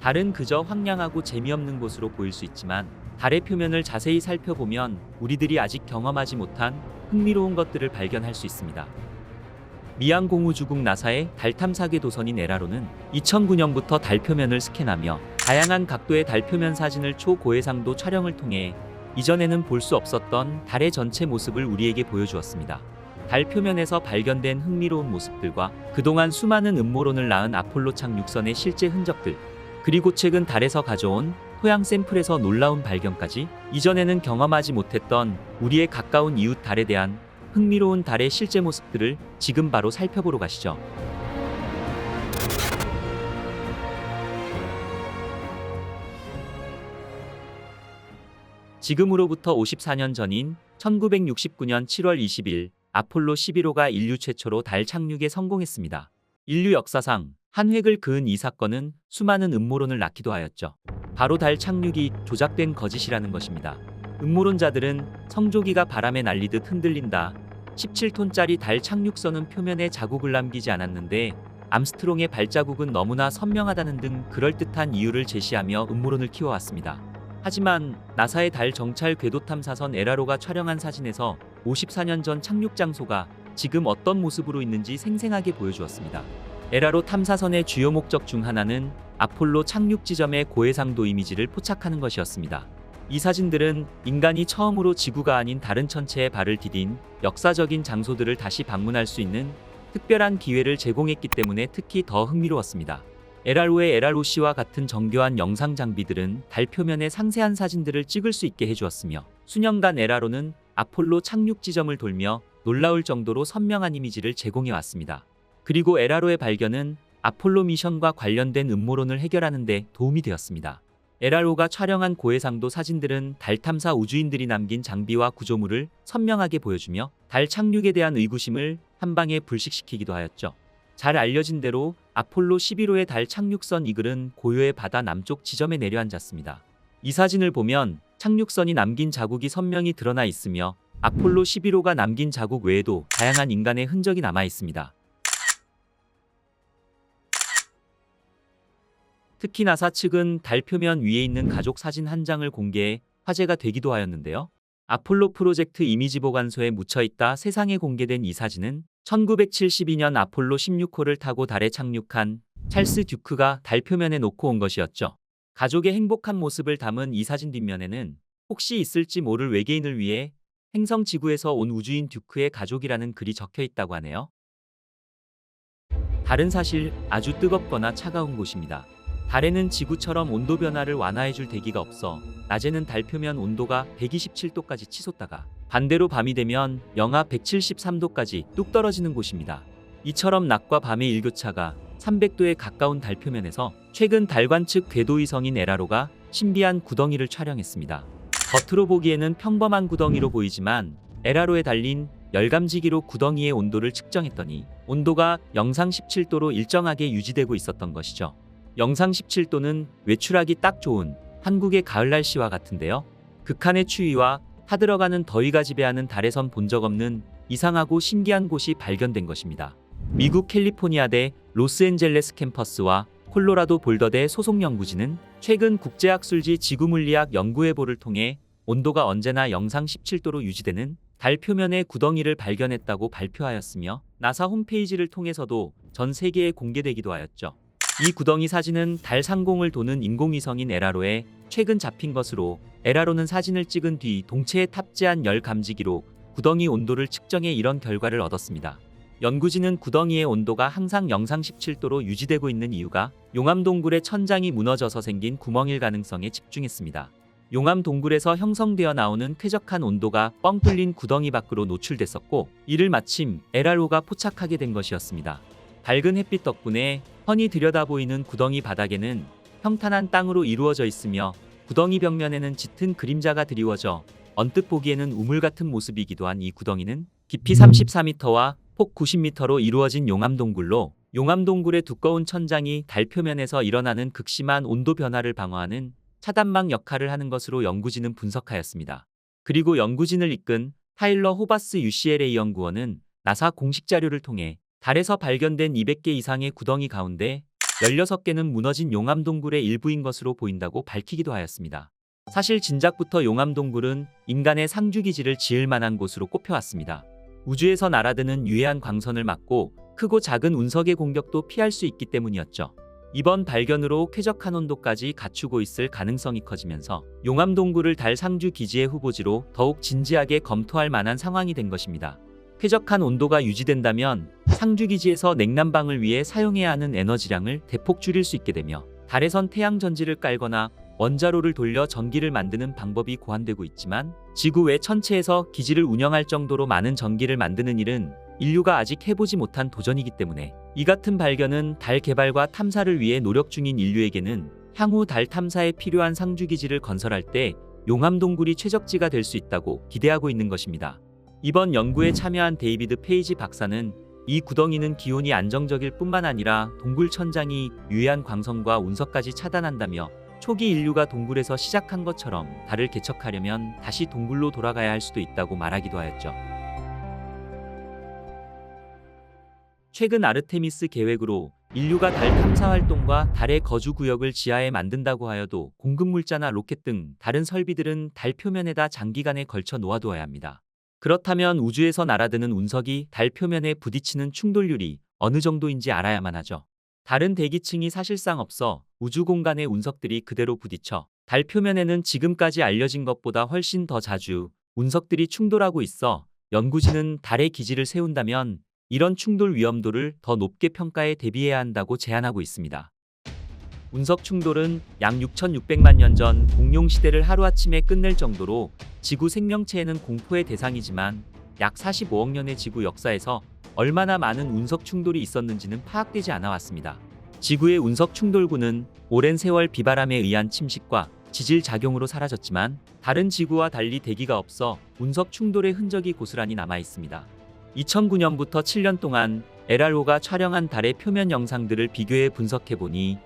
달은 그저 황량하고 재미없는 곳으로 보일 수 있지만 달의 표면을 자세히 살펴보면 우리들이 아직 경험하지 못한 흥미로운 것들을 발견할 수 있습니다. 미양 공우주국 나사의 달 탐사계 도선인 에라로는 2009년부터 달 표면을 스캔하며 다양한 각도의 달 표면 사진을 초고해상도 촬영을 통해 이전에는 볼 수 없었던 달의 전체 모습을 우리에게 보여주었습니다. 달 표면에서 발견된 흥미로운 모습들과 그동안 수많은 음모론을 낳은 아폴로 착륙선의 실제 흔적들, 그리고 최근 달에서 가져온 토양 샘플에서 놀라운 발견까지 이전에는 경험하지 못했던 우리의 가까운 이웃 달에 대한 흥미로운 달의 실제 모습들을 지금 바로 살펴보러 가시죠. 지금으로부터 54년 전인 1969년 7월 20일 아폴로 11호가 인류 최초로 달 착륙에 성공했습니다. 인류 역사상 한 획을 그은 이 사건은 수많은 음모론을 낳기도 하였죠. 바로 달 착륙이 조작된 거짓이라는 것입니다. 음모론자들은 성조기가 바람에 날리듯 흔들린다. 17톤짜리 달 착륙선은 표면에 자국을 남기지 않았는데 암스트롱의 발자국은 너무나 선명하다는 등 그럴듯한 이유를 제시하며 음모론을 키워왔습니다. 하지만 나사의 달 정찰 궤도 탐사선 에라로가 촬영한 사진에서 54년 전 착륙 장소가 지금 어떤 모습으로 있는지 생생하게 보여주었습니다. 에라로 탐사선의 주요 목적 중 하나는 아폴로 착륙 지점의 고해상도 이미지를 포착하는 것이었습니다. 이 사진들은 인간이 처음으로 지구가 아닌 다른 천체에 발을 디딘 역사적인 장소들을 다시 방문할 수 있는 특별한 기회를 제공했기 때문에 특히 더 흥미로웠습니다. 에랄로의 에랄로씨와 같은 정교한 영상 장비들은 달 표면의 상세한 사진들을 찍을 수 있게 해주었으며 수년간 에라로는 아폴로 착륙 지점을 돌며 놀라울 정도로 선명한 이미지를 제공해 왔습니다. 그리고 에라로의 발견은 아폴로 미션과 관련된 음모론을 해결하는 데 도움이 되었습니다. 에라로가 촬영한 고해상도 사진들은 달 탐사 우주인들이 남긴 장비와 구조물을 선명하게 보여주며 달 착륙에 대한 의구심을 한 방에 불식시키기도 하였죠. 잘 알려진 대로 아폴로 11호의 달 착륙선 이글은 고요의 바다 남쪽 지점에 내려앉았습니다. 이 사진을 보면 착륙선이 남긴 자국이 선명히 드러나 있으며 아폴로 11호가 남긴 자국 외에도 다양한 인간의 흔적이 남아 있습니다. 특히 나사 측은 달 표면 위에 있는 가족 사진 한 장을 공개해 화제가 되기도 하였는데요. 아폴로 프로젝트 이미지 보관소에 묻혀 있다 세상에 공개된 이 사진은 1972년 아폴로 16호를 타고 달에 착륙한 찰스 듀크가 달 표면에 놓고 온 것이었죠. 가족의 행복한 모습을 담은 이 사진 뒷면에는 혹시 있을지 모를 외계인을 위해 행성 지구에서 온 우주인 듀크의 가족이라는 글이 적혀 있다고 하네요. 달은 사실 아주 뜨겁거나 차가운 곳입니다. 달에는 지구처럼 온도 변화를 완화해줄 대기가 없어 낮에는 달 표면 온도가 127도까지 치솟다가 반대로 밤이 되면 영하 173도까지 뚝 떨어지는 곳입니다. 이처럼 낮과 밤의 일교차가 300도에 가까운 달 표면에서 최근 달 관측 궤도위성인 에라로가 신비한 구덩이를 촬영했습니다. 겉으로 보기에는 평범한 구덩이로 보이지만 에라로에 달린 열감지기로 구덩이의 온도를 측정했더니 온도가 영상 17도로 일정하게 유지되고 있었던 것이죠. 영상 17도는 외출하기 딱 좋은 한국의 가을 날씨와 같은데요. 극한의 추위와 타들어가는 더위가 지배하는 달에선 본 적 없는 이상하고 신기한 곳이 발견된 것입니다. 미국 캘리포니아대 로스앤젤레스 캠퍼스와 콜로라도 볼더대 소속 연구진은 최근 국제학술지 지구물리학 연구회보를 통해 온도가 언제나 영상 17도로 유지되는 달 표면의 구덩이를 발견했다고 발표하였으며 나사 홈페이지를 통해서도 전 세계에 공개되기도 하였죠. 이 구덩이 사진은 달 상공을 도는 인공위성인 에라로에 최근 잡힌 것으로 에라로는 사진을 찍은 뒤 동체에 탑재한 열 감지기로 구덩이 온도를 측정해 이런 결과를 얻었습니다. 연구진은 구덩이의 온도가 항상 영상 17도로 유지되고 있는 이유가 용암 동굴의 천장이 무너져서 생긴 구멍일 가능성에 집중했습니다. 용암 동굴에서 형성되어 나오는 쾌적한 온도가 뻥 뚫린 구덩이 밖으로 노출됐었고 이를 마침 에라로가 포착하게 된 것이었습니다. 밝은 햇빛 덕분에 훤히 들여다보이는 구덩이 바닥에는 평탄한 땅으로 이루어져 있으며 구덩이 벽면에는 짙은 그림자가 드리워져 언뜻 보기에는 우물 같은 모습이기도 한 이 구덩이는 깊이 34m와 폭 90m로 이루어진 용암동굴로 용암동굴의 두꺼운 천장이 달 표면에서 일어나는 극심한 온도 변화를 방어하는 차단막 역할을 하는 것으로 연구진은 분석하였습니다. 그리고 연구진을 이끈 타일러 호바스 UCLA 연구원은 나사 공식 자료를 통해 달에서 발견된 200개 이상의 구덩이 가운데 16개는 무너진 용암 동굴의 일부인 것으로 보인다고 밝히기도 하였습니다. 사실 진작부터 용암 동굴은 인간의 상주기지를 지을 만한 곳으로 꼽혀왔습니다. 우주에서 날아드는 유해한 광선을 막고 크고 작은 운석의 공격도 피할 수 있기 때문이었죠. 이번 발견으로 쾌적한 온도까지 갖추고 있을 가능성이 커지면서 용암 동굴을 달 상주 기지의 후보지로 더욱 진지하게 검토할 만한 상황이 된 것입니다. 쾌적한 온도가 유지된다면 상주 기지에서 냉난방을 위해 사용해야 하는 에너지량을 대폭 줄일 수 있게 되며 달에선 태양 전지를 깔거나 원자로를 돌려 전기를 만드는 방법이 고안되고 있지만 지구 외 천체에서 기지를 운영할 정도로 많은 전기를 만드는 일은 인류가 아직 해보지 못한 도전이기 때문에 이 같은 발견은 달 개발과 탐사를 위해 노력 중인 인류에게는 향후 달 탐사에 필요한 상주기지를 건설할 때 용암동굴이 최적지가 될 수 있다고 기대하고 있는 것입니다. 이번 연구에 참여한 데이비드 페이지 박사는 이 구덩이는 기온이 안정적일 뿐만 아니라 동굴 천장이 유해한 광선과 운석까지 차단한다며 초기 인류가 동굴에서 시작한 것처럼 달을 개척하려면 다시 동굴로 돌아가야 할 수도 있다고 말하기도 하였죠. 최근 아르테미스 계획으로 인류가 달 탐사 활동과 달의 거주 구역을 지하에 만든다고 하여도 공급 물자나 로켓 등 다른 설비들은 달 표면에다 장기간에 걸쳐 놓아두어야 합니다. 그렇다면 우주에서 날아드는 운석이 달 표면에 부딪히는 충돌률이 어느 정도인지 알아야만 하죠. 다른 대기층이 사실상 없어 우주 공간의 운석들이 그대로 부딪혀 달 표면에는 지금까지 알려진 것보다 훨씬 더 자주 운석들이 충돌하고 있어 연구진은 달에 기지를 세운다면 이런 충돌 위험도를 더 높게 평가해 대비해야 한다고 제안하고 있습니다. 운석 충돌은 약 6,600만 년 전 공룡 시대를 하루아침에 끝낼 정도로 지구 생명체에는 공포의 대상이지만 약 45억 년의 지구 역사에서 얼마나 많은 운석 충돌이 있었는지는 파악되지 않아 왔습니다. 지구의 운석 충돌구는 오랜 세월 비바람에 의한 침식과 지질 작용으로 사라졌지만 다른 지구와 달리 대기가 없어 운석 충돌의 흔적이 고스란히 남아 있습니다. 2009년부터 7년 동안 LRO가 촬영한 달의 표면 영상들을 비교해 분석해 보니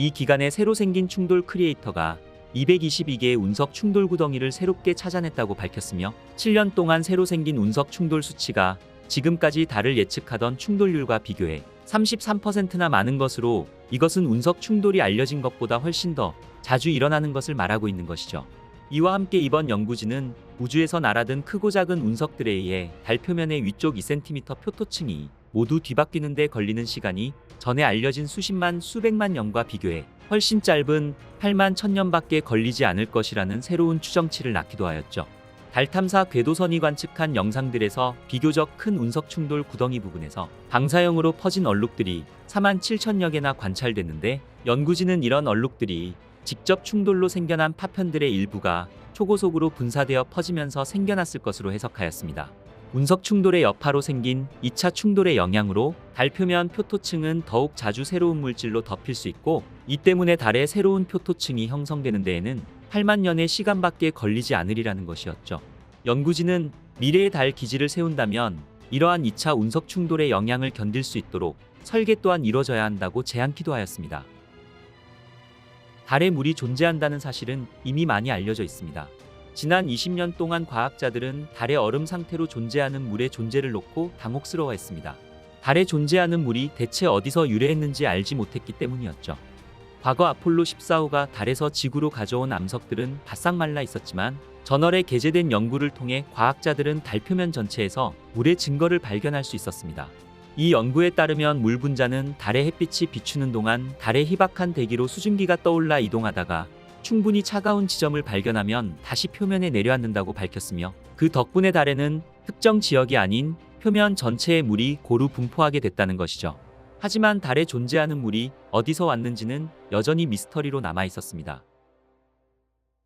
이 기간에 새로 생긴 충돌 크리에이터가 222개의 운석 충돌 구덩이를 새롭게 찾아냈다고 밝혔으며 7년 동안 새로 생긴 운석 충돌 수치가 지금까지 달을 예측하던 충돌률과 비교해 33%나 많은 것으로 이것은 운석 충돌이 알려진 것보다 훨씬 더 자주 일어나는 것을 말하고 있는 것이죠. 이와 함께 이번 연구진은 우주에서 날아든 크고 작은 운석들에 의해 달 표면의 위쪽 2cm 표토층이 모두 뒤바뀌는 데 걸리는 시간이 전에 알려진 수십만 수백만 년과 비교해 훨씬 짧은 8만 1000년밖에 걸리지 않을 것이라는 새로운 추정치를 낳기도 하였죠. 달 탐사 궤도선이 관측한 영상들에서 비교적 큰 운석 충돌 구덩이 부분에서 방사형으로 퍼진 얼룩들이 4만 7천여 개나 관찰됐는데 연구진은 이런 얼룩들이 직접 충돌로 생겨난 파편들의 일부가 초고속으로 분사되어 퍼지면서 생겨났을 것으로 해석하였습니다. 운석 충돌의 여파로 생긴 2차 충돌의 영향으로 달 표면 표토층은 더욱 자주 새로운 물질로 덮일 수 있고 이 때문에 달에 새로운 표토층이 형성되는 데에는 8만 년의 시간밖에 걸리지 않으리라는 것이었죠. 연구진은 미래의 달 기지를 세운다면 이러한 2차 운석 충돌의 영향을 견딜 수 있도록 설계 또한 이뤄져야 한다고 제안키도 하였습니다. 달에 물이 존재한다는 사실은 이미 많이 알려져 있습니다. 지난 20년 동안 과학자들은 달의 얼음 상태로 존재하는 물의 존재를 놓고 당혹스러워했습니다. 달에 존재하는 물이 대체 어디서 유래했는지 알지 못했기 때문이었죠. 과거 아폴로 14호가 달에서 지구로 가져온 암석들은 바싹 말라 있었지만 저널에 게재된 연구를 통해 과학자들은 달 표면 전체에서 물의 증거를 발견할 수 있었습니다. 이 연구에 따르면 물 분자는 달의 햇빛이 비추는 동안 달의 희박한 대기로 수증기가 떠올라 이동하다가 충분히 차가운 지점을 발견하면 다시 표면에 내려앉는다고 밝혔으며 그 덕분에 달에는 특정 지역이 아닌 표면 전체의 물이 고루 분포하게 됐다는 것이죠. 하지만 달에 존재하는 물이 어디서 왔는지는 여전히 미스터리로 남아 있었습니다.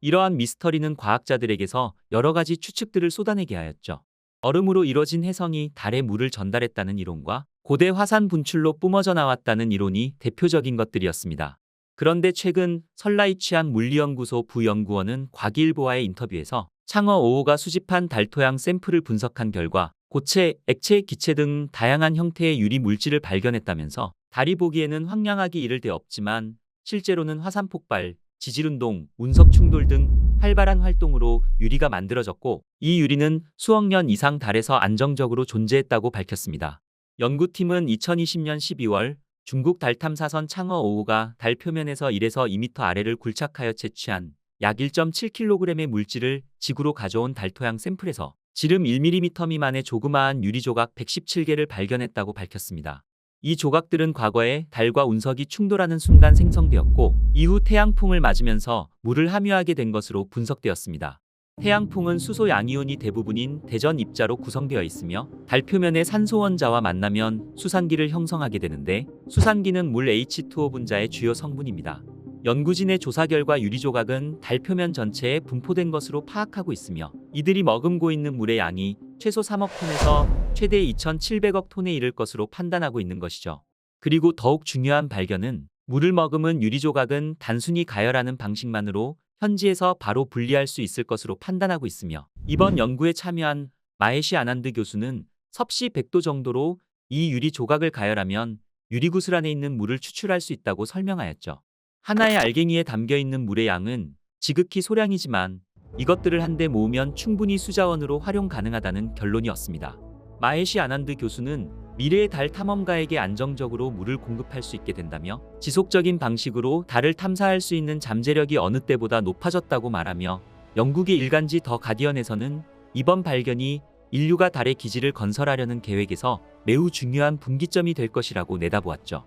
이러한 미스터리는 과학자들에게서 여러 가지 추측들을 쏟아내게 하였죠. 얼음으로 이뤄진 해성이 달에 물을 전달했다는 이론과 고대 화산 분출로 뿜어져 나왔다는 이론이 대표적인 것들이었습니다. 그런데 최근 설라이치안 물리연구소 부연구원은 과기일보와의 인터뷰에서 창어 5호가 수집한 달 토양 샘플을 분석한 결과 고체, 액체, 기체 등 다양한 형태의 유리 물질을 발견했다면서 달이 보기에는 황량하기 이를 데 없지만 실제로는 화산 폭발, 지질운동, 운석 충돌 등 활발한 활동으로 유리가 만들어졌고 이 유리는 수억 년 이상 달에서 안정적으로 존재했다고 밝혔습니다. 연구팀은 2020년 12월 중국 달 탐사선 창어 5호가 달 표면에서 1에서 2m 아래를 굴착하여 채취한 약 1.7kg의 물질을 지구로 가져온 달 토양 샘플에서 지름 1mm 미만의 조그마한 유리 조각 117개를 발견했다고 밝혔습니다. 이 조각들은 과거에 달과 운석이 충돌하는 순간 생성되었고 이후 태양풍을 맞으면서 물을 함유하게 된 것으로 분석되었습니다. 태양풍은 수소 양이온이 대부분인 대전 입자로 구성되어 있으며 달 표면의 산소 원자와 만나면 수산기를 형성하게 되는데 수산기는 물 H2O 분자의 주요 성분입니다. 연구진의 조사 결과 유리 조각은 달 표면 전체에 분포된 것으로 파악하고 있으며 이들이 머금고 있는 물의 양이 최소 3억 톤에서 최대 2,700억 톤에 이를 것으로 판단하고 있는 것이죠. 그리고 더욱 중요한 발견은 물을 머금은 유리 조각은 단순히 가열하는 방식만으로 현지에서 바로 분리할 수 있을 것으로 판단하고 있으며 이번 연구에 참여한 마에시 아난드 교수는 섭씨 100도 정도로 이 유리 조각을 가열하면 유리구슬 안에 있는 물을 추출할 수 있다고 설명하였죠. 하나의 알갱이에 담겨 있는 물의 양은 지극히 소량이지만 이것들을 한데 모으면 충분히 수자원으로 활용 가능하다는 결론이었습니다. 마에시 아난드 교수는 미래의 달 탐험가에게 안정적으로 물을 공급할 수 있게 된다며 지속적인 방식으로 달을 탐사할 수 있는 잠재력이 어느 때보다 높아졌다고 말하며 영국의 일간지 더 가디언에서는 이번 발견이 인류가 달의 기지를 건설하려는 계획에서 매우 중요한 분기점이 될 것이라고 내다보았죠.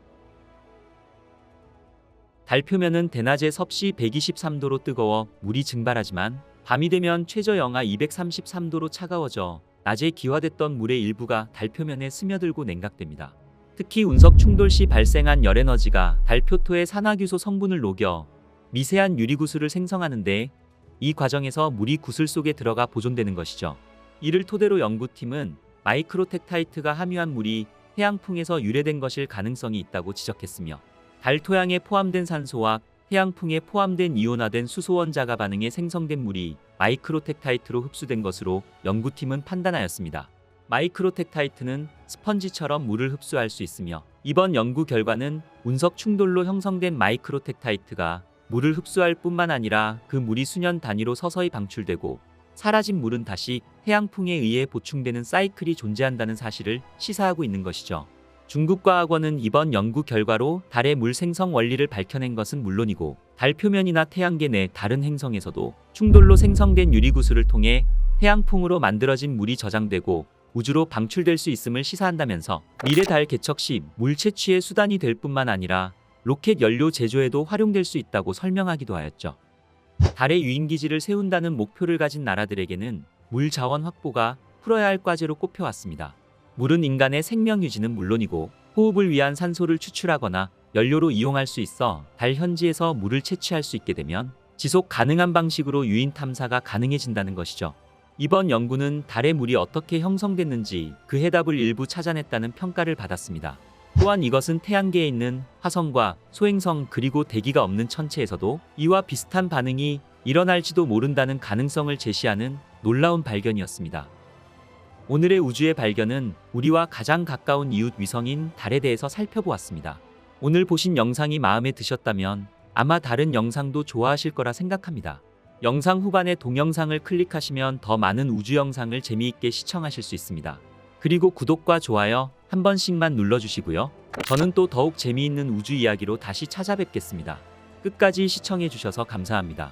달 표면은 대낮에 섭씨 123도로 뜨거워 물이 증발하지만 밤이 되면 최저 영하 233도로 차가워져 낮에 기화됐던 물의 일부가 달 표면에 스며들고 냉각됩니다. 특히 운석 충돌 시 발생한 열에너지가 달 표토의 산화규소 성분을 녹여 미세한 유리구슬을 생성하는데 이 과정에서 물이 구슬 속에 들어가 보존되는 것이죠. 이를 토대로 연구팀은 마이크로텍타이트가 함유한 물이 해양풍에서 유래된 것일 가능성이 있다고 지적했으며 달 토양에 포함된 산소와 해양풍에 포함된 이온화된 수소 원자가 반응해 생성된 물이 마이크로텍타이트로 흡수된 것으로 연구팀은 판단하였습니다. 마이크로텍타이트는 스펀지처럼 물을 흡수할 수 있으며 이번 연구 결과는 운석 충돌로 형성된 마이크로텍타이트가 물을 흡수할 뿐만 아니라 그 물이 수년 단위로 서서히 방출되고 사라진 물은 다시 해양풍에 의해 보충되는 사이클이 존재한다는 사실을 시사하고 있는 것이죠. 중국 과학원은 이번 연구 결과로 달의 물 생성 원리를 밝혀낸 것은 물론이고 달 표면이나 태양계 내 다른 행성에서도 충돌로 생성된 유리구슬을 통해 해양풍으로 만들어진 물이 저장되고 우주로 방출될 수 있음을 시사한다면서 미래 달 개척 시 물 채취의 수단이 될 뿐만 아니라 로켓 연료 제조에도 활용될 수 있다고 설명하기도 하였죠. 달의 유인기지를 세운다는 목표를 가진 나라들에게는 물 자원 확보가 풀어야 할 과제로 꼽혀왔습니다. 물은 인간의 생명 유지는 물론이고 호흡을 위한 산소를 추출하거나 연료로 이용할 수 있어 달 현지에서 물을 채취할 수 있게 되면 지속 가능한 방식으로 유인 탐사가 가능해진다는 것이죠. 이번 연구는 달의 물이 어떻게 형성됐는지 그 해답을 일부 찾아냈다는 평가를 받았습니다. 또한 이것은 태양계에 있는 화성과 소행성 그리고 대기가 없는 천체에서도 이와 비슷한 반응이 일어날지도 모른다는 가능성을 제시하는 놀라운 발견이었습니다. 오늘의 우주의 발견은 우리와 가장 가까운 이웃 위성인 달에 대해서 살펴보았습니다. 오늘 보신 영상이 마음에 드셨다면 아마 다른 영상도 좋아하실 거라 생각합니다. 영상 후반의 동영상을 클릭하시면 더 많은 우주 영상을 재미있게 시청하실 수 있습니다. 그리고 구독과 좋아요 한 번씩만 눌러주시고요. 저는 또 더욱 재미있는 우주 이야기로 다시 찾아뵙겠습니다. 끝까지 시청해주셔서 감사합니다.